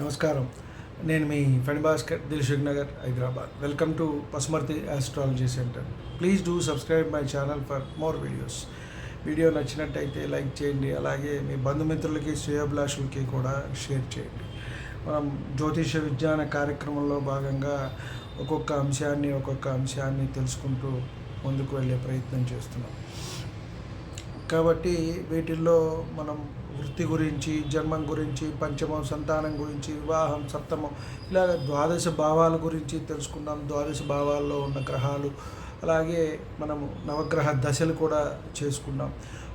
నమస్కారం. నేను మీ friend Bhaskar Dilsukh Nagar Hyderabad. Welcome to Pasumarthi astrology centre please do subscribe my channel for more videos video నచ్చినట్టయితే like చేయండి. అలాగే మీ బంధుమిత్రులకి శ్రేయోభిలాషులకి కూడా షేర్ చేయండి. మనం జ్యోతిష విజ్ఞాన కార్యక్రమంలో భాగంగా ఒక్కొక్క అంశాన్ని ఒక్కొక్క అంశాన్ని తెలుసుకుంటూ ముందుకు వెళ్ళే ప్రయత్నం చేస్తున్నాం. కాబట్టి వీటిల్లో మనం వృత్తి గురించి జన్మం గురించి పంచమం సంతానం గురించి వివాహం సప్తమం ఇలాగ ద్వాదశ భావాల గురించి తెలుసుకున్నాం ద్వాదశ భావాల్లో ఉన్న గ్రహాలు అలాగే మనము నవగ్రహ దశలు కూడా చేసుకున్నాం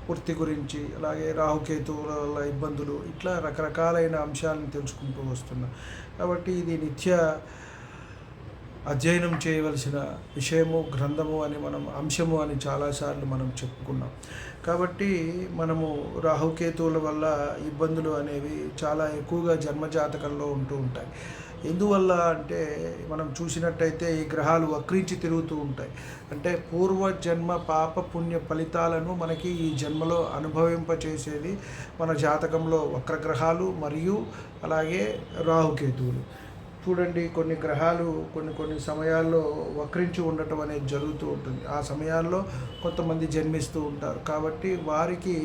వృత్తి గురించి అలాగే రాహుకేతువుల వల్ల ఇబ్బందులు ఇట్లా రకరకాలైన అంశాలను తెలుసుకుంటూ వస్తున్నాం. కాబట్టి ఇది నిత్య అధ్యయనం చేయవలసిన విషయము గ్రంథము అని మనం అంశము అని చాలాసార్లు మనం చెప్పుకున్నాం. కాబట్టి మనము రాహుకేతువుల వల్ల ఇబ్బందులు అనేవి చాలా ఎక్కువగా జన్మజాతకంలో ఉంటూ ఉంటాయి. ఎందువల్ల అంటే మనం చూసినట్టయితే ఈ గ్రహాలు వక్రించి తిరుగుతూ ఉంటాయి. అంటే పూర్వ జన్మ పాప పుణ్య ఫలితాలను మనకి ఈ జన్మలో అనుభవింపచేసేది మన జాతకంలో వక్రగ్రహాలు మరియు అలాగే రాహుకేతువులు. చూడండి కొన్ని గ్రహాలు కొన్ని కొన్ని సమయాల్లో వక్రించి ఉండటం అనేది జరుగుతూ ఉంటుంది. ఆ సమయాల్లో కొంతమంది జన్మిస్తూ ఉంటారు. కాబట్టి వారికి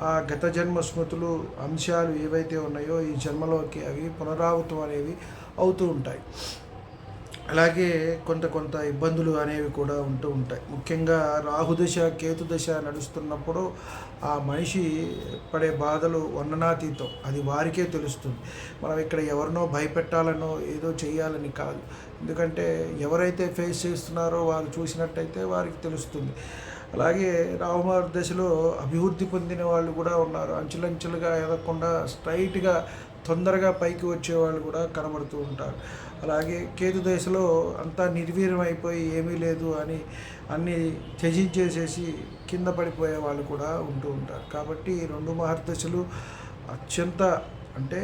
ఆ గత జన్మ స్మృతులు అంశాలు ఏవైతే ఉన్నాయో ఈ జన్మలోకి అవి పునరావృతం అనేవి అవుతూ ఉంటాయి. అలాగే కొంత కొంత ఇబ్బందులు అనేవి కూడా ఉంటూ ఉంటాయి. ముఖ్యంగా రాహుదశ కేతుదశ నడుస్తున్నప్పుడు ఆ మనిషి పడే బాధలు వర్ణనాతీతం. అది వారికే తెలుస్తుంది. మనం ఇక్కడ ఎవరినో భయపెట్టాలనో ఏదో చేయాలని కాదు. ఎందుకంటే ఎవరైతే ఫేస్ చేస్తున్నారో వారు చూసినట్టయితే వారికి తెలుస్తుంది. అలాగే రాహుమార్ దశలో అభివృద్ధి పొందిన వాళ్ళు కూడా ఉన్నారు. అంచులంచులుగా ఎదగకుండా స్ట్రైట్గా తొందరగా పైకి వచ్చే వాళ్ళు కూడా కనబడుతూ ఉంటారు. అలాగే కేతు దశలో అంతా నిర్వీర్యం అయిపోయి ఏమీ లేదు అని అన్నీ త్యజించేసేసి కింద పడిపోయే వాళ్ళు కూడా ఉంటూ ఉంటారు. కాబట్టి రెండు మహర్దశలు అత్యంత అంటే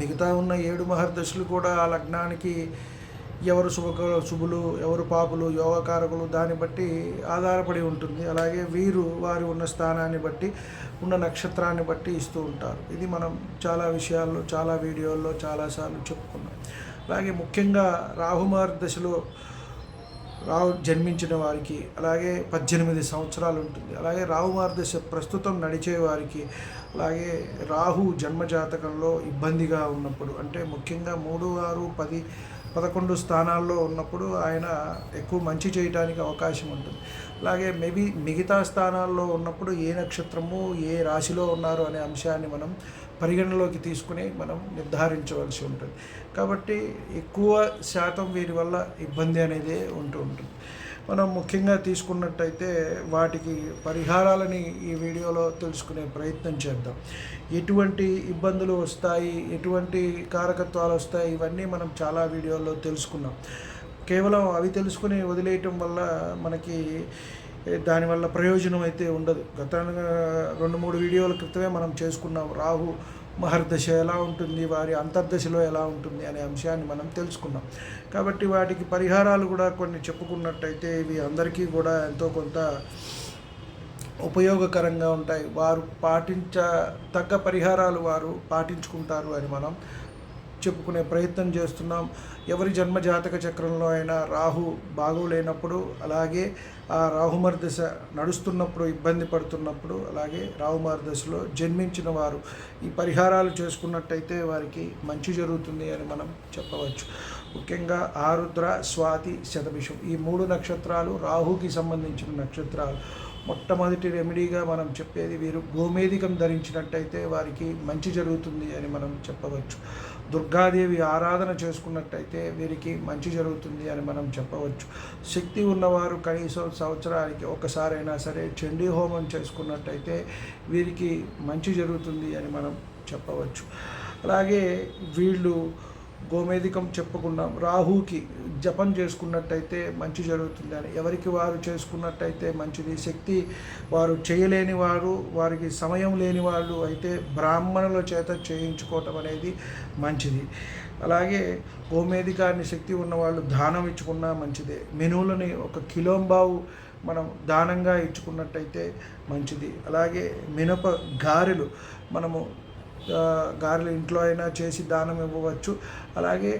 మిగతా ఉన్న ఏడు మహర్దశలు కూడా ఆ లగ్నానికి ఎవరు శుభ శుభులు ఎవరు పాపులు యోగకారకులు దాన్ని బట్టి ఆధారపడి ఉంటుంది. అలాగే వీరు వారి ఉన్న స్థానాన్ని బట్టి ఉన్న నక్షత్రాన్ని బట్టి ఇస్తూ ఉంటారు. ఇది మనం చాలా విషయాల్లో చాలా వీడియోల్లో చాలాసార్లు చెప్పుకున్నాం. అలాగే ముఖ్యంగా రాహుమార్ దశలో రావు జన్మించిన వారికి అలాగే పద్దెనిమిది సంవత్సరాలు ఉంటుంది. అలాగే రావుమార్దశ ప్రస్తుతం నడిచే వారికి అలాగే రాహు జన్మజాతకంలో ఇబ్బందిగా ఉన్నప్పుడు అంటే ముఖ్యంగా మూడు ఆరు పది పదకొండు స్థానాల్లో ఉన్నప్పుడు ఆయన ఎక్కువ మంచి చేయడానికి అవకాశం ఉంటుంది. అలాగే మేబీ మిగతా స్థానాల్లో ఉన్నప్పుడు ఏ నక్షత్రము ఏ రాశిలో ఉన్నారు అనే అంశాన్ని మనం పరిగణలోకి తీసుకుని మనం నిర్ధారించవలసి ఉంటుంది. కాబట్టి ఎక్కువ శాతం వీరి వల్ల ఇబ్బంది అనేది ఉంటూ ఉంటుంది. మనం ముఖ్యంగా తీసుకున్నట్టయితే వాటికి పరిహారాలని ఈ వీడియోలో తెలుసుకునే ప్రయత్నం చేద్దాం. ఎటువంటి ఇబ్బందులు వస్తాయి ఎటువంటి కారకత్వాలు వస్తాయి ఇవన్నీ మనం చాలా వీడియోల్లో తెలుసుకున్నాం. కేవలం అవి తెలుసుకుని వదిలేయటం వల్ల మనకి దానివల్ల ప్రయోజనం అయితే ఉండదు. గత రెండు మూడు వీడియోల క్రితమే మనం చేసుకున్నాం. రాహు మహర్దశ ఎలా ఉంటుంది వారి అంతర్దశలో ఎలా ఉంటుంది అనే అంశాన్ని మనం తెలుసుకున్నాం. కాబట్టి వాటికి పరిహారాలు కూడా కొన్ని చెప్పుకున్నట్టయితే ఇవి అందరికీ కూడా ఎంతో కొంత ఉపయోగకరంగా ఉంటాయి. వారు పాటించ తగ్గ పరిహారాలు వారు పాటించుకుంటారు అని మనం చెప్పుకునే ప్రయత్నం చేస్తున్నాం. ఎవరి జన్మ జాతక చక్రంలో అయినా రాహు బాగోలేనప్పుడు అలాగే ఆ రాహుమర్ దశ నడుస్తున్నప్పుడు ఇబ్బంది పడుతున్నప్పుడు అలాగే రాహుమార్ దశలో జన్మించిన వారు ఈ పరిహారాలు చేసుకున్నట్టయితే వారికి మంచి జరుగుతుంది అని మనం చెప్పవచ్చు. ముఖ్యంగా ఆరుద్ర స్వాతి శతభిషం ఈ మూడు నక్షత్రాలు రాహుకి సంబంధించిన నక్షత్రాలు. మొట్టమొదటి రెమెడీగా మనం చెప్పేది వీరు గోమేధికం ధరించినట్టయితే వారికి మంచి జరుగుతుంది అని మనం చెప్పవచ్చు. దుర్గాదేవి ఆరాధన చేసుకున్నట్టయితే వీరికి మంచి జరుగుతుంది అని మనం చెప్పవచ్చు. శక్తి ఉన్నవారు కనీసం సంవత్సరానికి ఒకసారైనా సరే చండీ హోమం చేసుకున్నట్టయితే వీరికి మంచి జరుగుతుంది అని మనం చెప్పవచ్చు. అలాగే వీళ్ళు గోమేధికం చెప్పుకున్నాం రాహుకి జపం చేసుకున్నట్టయితే మంచి జరుగుతుంది అని. ఎవరికి వారు చేసుకున్నట్టయితే మంచిది. శక్తి వారు చేయలేని వారు వారికి సమయం లేని వాళ్ళు అయితే బ్రాహ్మణుల చేత చేయించుకోవటం అనేది మంచిది. అలాగే గోమేధికాన్ని శక్తి ఉన్నవాళ్ళు దానం ఇచ్చుకున్నా మంచిదే. మెనువులని ఒక కిలోంబావు మనం దానంగా ఇచ్చుకున్నట్టయితే మంచిది. అలాగే మినప గారెలు మనము గారెలు ఇంట్లో అయినా చేసి దానం ఇవ్వవచ్చు. అలాగే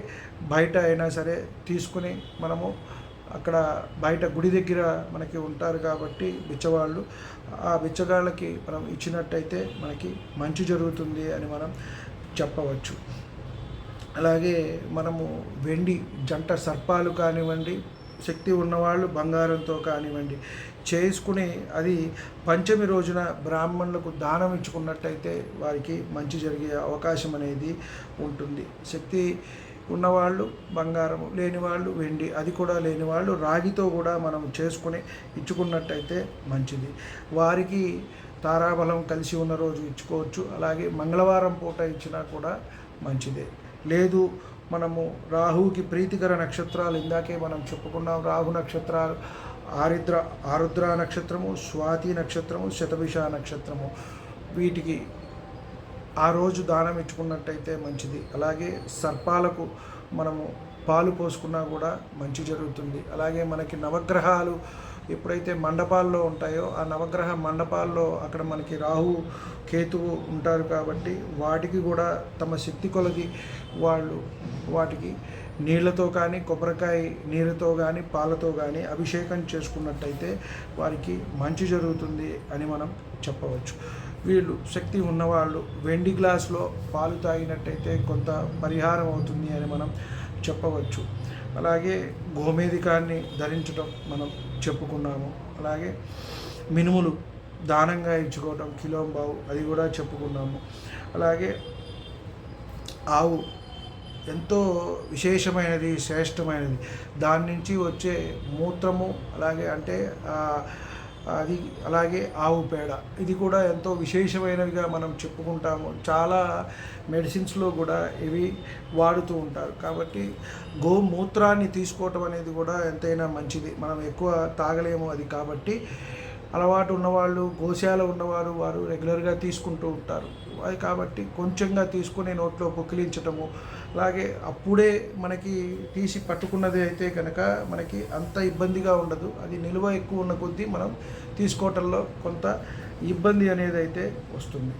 బయట అయినా సరే తీసుకుని మనము అక్కడ బయట గుడి దగ్గర మనకి ఉంటారు కాబట్టి బిచ్చవాళ్ళు ఆ బిచ్చగాళ్ళకి మనం ఇచ్చినట్టయితే మనకి మంచి జరుగుతుంది అని మనం చెప్పవచ్చు. అలాగే మనము వెండి జంట సర్పాలు కానివ్వండి శక్తి ఉన్నవాళ్ళు బంగారంతో కానివ్వండి చేసుకుని అది పంచమి రోజున బ్రాహ్మణులకు దానం ఇచ్చుకున్నట్టయితే వారికి మంచి జరిగే అవకాశం అనేది ఉంటుంది. శక్తి ఉన్నవాళ్ళు బంగారము లేని వాళ్ళు వెండి అది కూడా లేని వాళ్ళు రాగితో కూడా మనం చేసుకుని ఇచ్చుకున్నట్టయితే మంచిది. వారికి తారాబలం కలిసి ఉన్న రోజు ఇచ్చుకోవచ్చు. అలాగే మంగళవారం పూట ఇచ్చినా కూడా మంచిదే. లేదు మనము రాహుకి ప్రీతికర నక్షత్రాలు ఇందాకే మనం చెప్పుకున్నాం. రాహు నక్షత్రాలు ఆరిద్ర ఆరుద్ర నక్షత్రము స్వాతి నక్షత్రము శతభిష నక్షత్రము. వీటికి ఆ రోజు దానం ఇచ్చుకున్నట్టయితే మంచిది. అలాగే సర్పాలకు మనము పాలు పోసుకున్నా కూడా మంచి జరుగుతుంది. అలాగే మనకి నవగ్రహాలు ఎప్పుడైతే మండపాల్లో ఉంటాయో ఆ నవగ్రహ మండపాల్లో అక్కడ మనకి రాహు కేతువు ఉంటారు కాబట్టి వాటికి కూడా తమ శక్తి కొలది వాళ్ళు వాటికి నీళ్ళతో కానీ కొబ్బరికాయ నీళ్ళతో కానీ పాలతో కానీ అభిషేకం చేసుకున్నట్టయితే వారికి మంచి జరుగుతుంది అని మనం చెప్పవచ్చు. వీళ్ళు శక్తి ఉన్నవాళ్ళు వెండి గ్లాసులో పాలు తాగినట్టయితే కొంత పరిహారం అవుతుంది అని మనం చెప్పవచ్చు. అలాగే గోమేధికాన్ని ధరించడం మనం చెప్పుకున్నాము. అలాగే మినుములు దానంగా ఇచ్చుకోవటం కిలోంబావు అది కూడా చెప్పుకున్నాము. అలాగే ఆవు ఎంతో విశేషమైనది శ్రేష్టమైనది. దాని నుంచి వచ్చే మూత్రము అలాగే అంటే అది అలాగే ఆవు పేడ. ఇది కూడా ఎంతో విశేషమైనవిగా మనం చెప్పుకుంటాము. చాలా మెడిసిన్స్లో కూడా ఇవి వాడుతూ ఉంటారు. కాబట్టి గోమూత్రాన్ని తీసుకోవటం అనేది కూడా ఎంతైనా మంచిది. మనం ఎక్కువ తాగలేము అది కాబట్టి అలవాటు ఉన్నవాళ్ళు గోశాల ఉన్నవారు వారు రెగ్యులర్గా తీసుకుంటూ ఉంటారు. అది కాబట్టి కొంచెంగా తీసుకుని నోట్లో పొక్కిలించటము అలాగే అప్పుడే మనకి తీసి పట్టుకున్నది అయితే కనుక మనకి అంత ఇబ్బందిగా ఉండదు. అది నిల్వ ఎక్కువ ఉన్న కొద్దీ మనం తీసుకోవటంలో కొంత ఇబ్బంది అనేది అయితే వస్తుంది.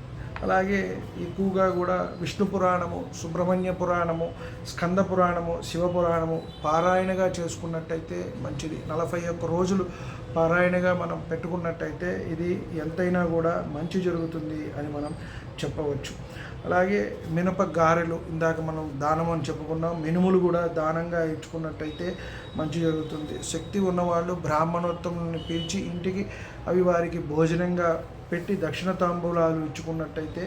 అలాగే ఎక్కువగా కూడా విష్ణు పురాణము సుబ్రహ్మణ్య పురాణము స్కంద పురాణము శివ పురాణము పారాయణగా చేసుకున్నట్టయితే మంచిది. నలభై ఒక్క రోజులు పారాయణగా మనం పెట్టుకున్నట్టయితే ఇది ఎంతైనా కూడా మంచి జరుగుతుంది అని మనం చెప్పవచ్చు. అలాగే మినప గారెలు ఇందాక మనం దానం అని చెప్పుకున్నాం. మినుములు కూడా దానంగా ఇచ్చుకున్నట్టయితే మంచి జరుగుతుంది. శక్తి ఉన్నవాళ్ళు బ్రాహ్మణోత్తముని పిలిచి ఇంటికి అవి వారికి భోజనంగా పెట్టి దక్షిణ తాంబూలాలు ఇచ్చుకున్నట్టయితే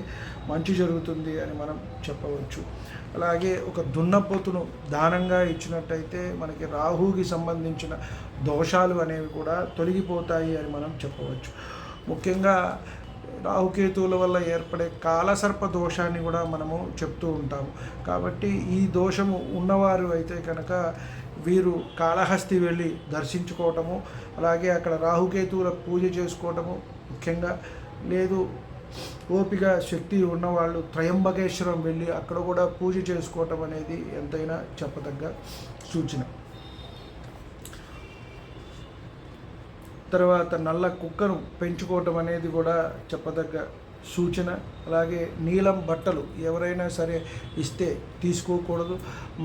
మంచి జరుగుతుంది అని మనం చెప్పవచ్చు. అలాగే ఒక దున్నపోతును దానంగా ఇచ్చినట్టయితే మనకి రాహుకి సంబంధించిన దోషాలు అనేవి కూడా తొలగిపోతాయి అని మనం చెప్పవచ్చు. ముఖ్యంగా రాహుకేతువుల వల్ల ఏర్పడే కాలసర్ప దోషాన్ని కూడా మనము చెప్తూ ఉంటాము. కాబట్టి ఈ దోషము ఉన్నవారు అయితే కనుక వీరు కాళహస్తి వెళ్ళి దర్శించుకోవటము అలాగే అక్కడ రాహుకేతువుల పూజ చేసుకోవటము ముఖ్యంగా లేదు ఓపిక శక్తి ఉన్నవాళ్ళు త్రయంబకేశ్వరం వెళ్ళి అక్కడ కూడా పూజ చేసుకోవటం అనేది ఎంతైనా చెప్పదగ్గ సూచన. తర్వాత నల్ల కుక్కను పెంచుకోవటం అనేది కూడా చెప్పదగ్గ సూచన. అలాగే నీలం బట్టలు ఎవరైనా సరే ఇస్తే తీసుకోకూడదు.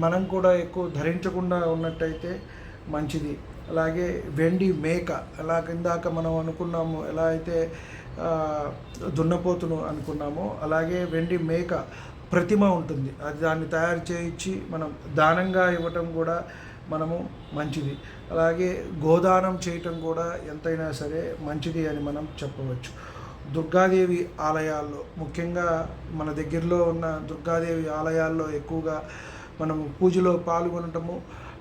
మనం కూడా ఎక్కువ ధరించకుండా ఉన్నట్టయితే మంచిది. అలాగే వెండి మేక ఎలా కిందాక మనం అనుకున్నాము ఎలా అయితే దున్నపోతును అనుకున్నామో అలాగే వెండి మేక ప్రతిమ ఉంటుంది. అది దాన్ని తయారు చేయించి మనం దానంగా ఇవ్వటం కూడా మనము మంచిది. అలాగే గోదానం చేయటం కూడా ఎంతైనా సరే మంచిది అని మనం చెప్పవచ్చు. దుర్గాదేవి ఆలయాల్లో ముఖ్యంగా మన దగ్గరలో ఉన్న దుర్గాదేవి ఆలయాల్లో ఎక్కువగా మనం పూజలో పాల్గొనటము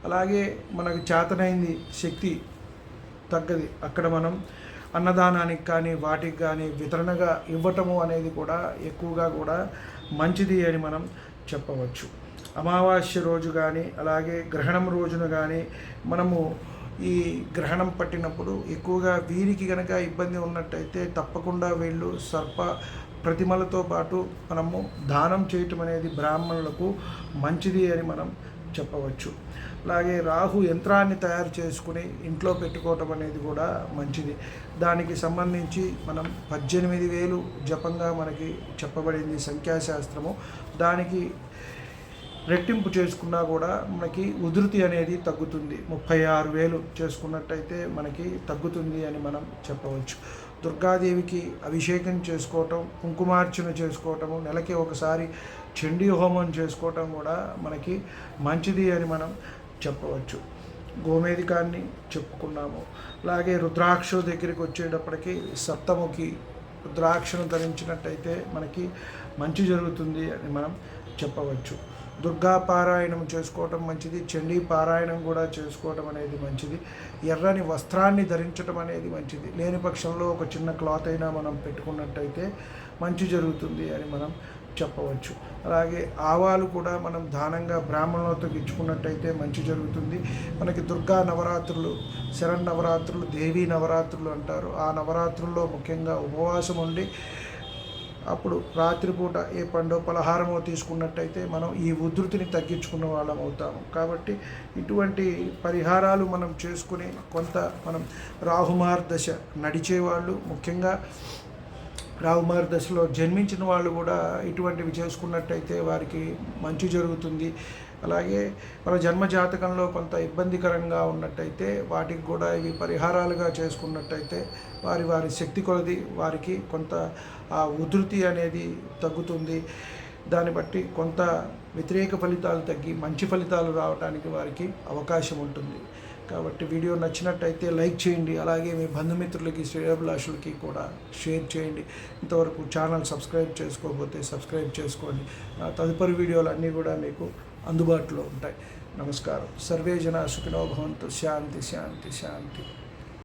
అలాగే మనకు చేతనైంది శక్తి తగ్గది. అక్కడ మనం అన్నదానానికి కానీ వాటికి కానీ వితరణగా ఇవ్వటము అనేది కూడా ఎక్కువగా కూడా మంచిది అని మనం చెప్పవచ్చు. అమావాస్య రోజు కానీ అలాగే గ్రహణం రోజున కానీ మనము ఈ గ్రహణం పట్టినప్పుడు ఎక్కువగా వీరికి కనుక ఇబ్బంది ఉన్నట్టయితే తప్పకుండా వీళ్ళు సర్ప ప్రతిమలతో పాటు మనము దానం చేయటం అనేది బ్రాహ్మణులకు మంచిది అని మనం చెప్పవచ్చు. అలాగే రాహు యంత్రాన్ని తయారు చేసుకుని ఇంట్లో పెట్టుకోవటం అనేది కూడా మంచిది. దానికి సంబంధించి మనం పద్దెనిమిది వేలు జపంగా మనకి చెప్పబడింది సంఖ్యాశాస్త్రము. దానికి రెట్టింపు చేసుకున్నా కూడా మనకి ఉధృతి అనేది తగ్గుతుంది. ముప్పై ఆరు వేలు చేసుకున్నట్టయితే మనకి తగ్గుతుంది అని మనం చెప్పవచ్చు. దుర్గాదేవికి అభిషేకం చేసుకోవటం కుంకుమార్చన చేసుకోవటము నెలకి ఒకసారి చండీ హోమం చేసుకోవటం కూడా మనకి మంచిది అని మనం చెప్పవచ్చు. గోమేధికాన్ని చెప్పుకున్నాము. అలాగే రుద్రాక్ష దగ్గరికి వచ్చేటప్పటికి సప్తముఖి రుద్రాక్షను ధరించినట్టయితే మనకి మంచి జరుగుతుంది అని మనం చెప్పవచ్చు. దుర్గా పారాయణం చేసుకోవటం మంచిది చండీ పారాయణం కూడా చేసుకోవటం అనేది మంచిది ఎర్రని వస్త్రాన్ని ధరించటం అనేది మంచిది. లేని పక్షంలో ఒక చిన్న క్లాత్ అయినా మనం పెట్టుకున్నట్టయితే మంచి జరుగుతుంది అని మనం చెప్పవచ్చు. అలాగే ఆవాలు కూడా మనం దానంగా బ్రాహ్మణులతో ఇచ్చుకున్నట్టయితే మంచి జరుగుతుంది. మనకి దుర్గా నవరాత్రులు శరణ్ నవరాత్రులు దేవీ నవరాత్రులు అంటారు. ఆ నవరాత్రుల్లో ముఖ్యంగా ఉపవాసం ఉండి అప్పుడు రాత్రిపూట ఏ పండో పలహారమో తీసుకున్నట్టయితే మనం ఈ ఉధృతిని తగ్గించుకున్న వాళ్ళం అవుతాము. కాబట్టి ఇటువంటి పరిహారాలు మనం చేసుకుని కొంత మనం రాహుమార్దశ నడిచేవాళ్ళు ముఖ్యంగా రావుమారి దశలో జన్మించిన వాళ్ళు కూడా ఇటువంటివి చేసుకున్నట్టయితే వారికి మంచి జరుగుతుంది. అలాగే మన జన్మ జాతకంలో కొంత ఇబ్బందికరంగా ఉన్నట్టయితే వాటికి కూడా ఇవి పరిహారాలుగా చేసుకున్నట్టయితే వారి వారి శక్తి కొలది వారికి కొంత ఆ ఉధృతి అనేది తగ్గుతుంది. దాన్ని బట్టి కొంత వ్యతిరేక ఫలితాలు తగ్గి మంచి ఫలితాలు రావడానికి వారికి అవకాశం ఉంటుంది. కాబట్టి వీడియో నచ్చినట్టయితే లైక్ చేయండి. అలాగే మీ బంధుమిత్రులకి శ్రేయభిలాషులకి కూడా షేర్ చేయండి. ఇంతవరకు ఛానల్ సబ్స్క్రైబ్ చేసుకోకపోతే సబ్స్క్రైబ్ చేసుకోండి. తదుపరి వీడియోలు అన్నీ కూడా మీకు అందుబాటులో ఉంటాయి. నమస్కారం. సర్వే జన సుఖినో భవంతు. శాంతి శాంతి శాంతి.